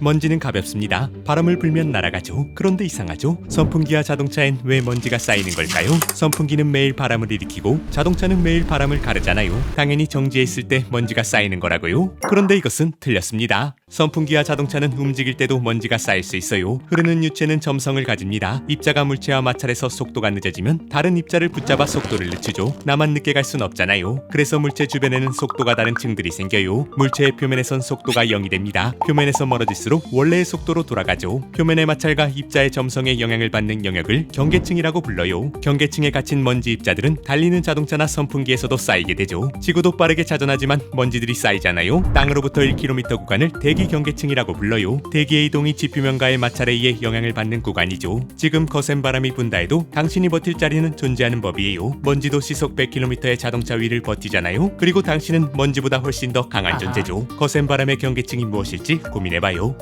먼지는 가볍습니다. 바람을 불면 날아가죠. 그런데 이상하죠? 선풍기와 자동차엔 왜 먼지가 쌓이는 걸까요? 선풍기는 매일 바람을 일으키고 자동차는 매일 바람을 가르잖아요. 당연히 정지해 있을 때 먼지가 쌓이는 거라고요. 그런데 이것은 틀렸습니다. 선풍기와 자동차는 움직일 때도 먼지가 쌓일 수 있어요. 흐르는 유체는 점성을 가집니다. 입자가 물체와 마찰해서 속도가 늦어지면 다른 입자를 붙잡아 속도를 늦추죠. 나만 늦게 갈 순 없잖아요. 그래서 물체 주변에는 속도가 다른 층들이 생겨요. 물체의 표면에선 속도가 0이 됩니다. 표면에서 멀어질수록 원래의 속도로 돌아가죠. 표면의 마찰과 입자의 점성에 영향을 받는 영역을 경계층이라고 불러요. 경계층에 갇힌 먼지 입자들은 달리는 자동차나 선풍기에서도 쌓이게 되죠. 지구도 빠르게 자전하지만 먼지들이 쌓이잖아요. 땅으로부터 1km 구간을 대기 경계층이라고 불러요. 대기의 이동이 지표면과의 마찰에 의해 영향을 받는 구간이죠. 지금 거센 바람이 분다 해도 당신이 버틸 자리는 존재하는 법이에요. 먼지도 시속 100km의 자동차 위를 버티잖아요. 그리고 당신은 먼지보다 훨씬 더 강한 존재죠. 거센 바람의 경계층이 무엇일지 고민해봐요.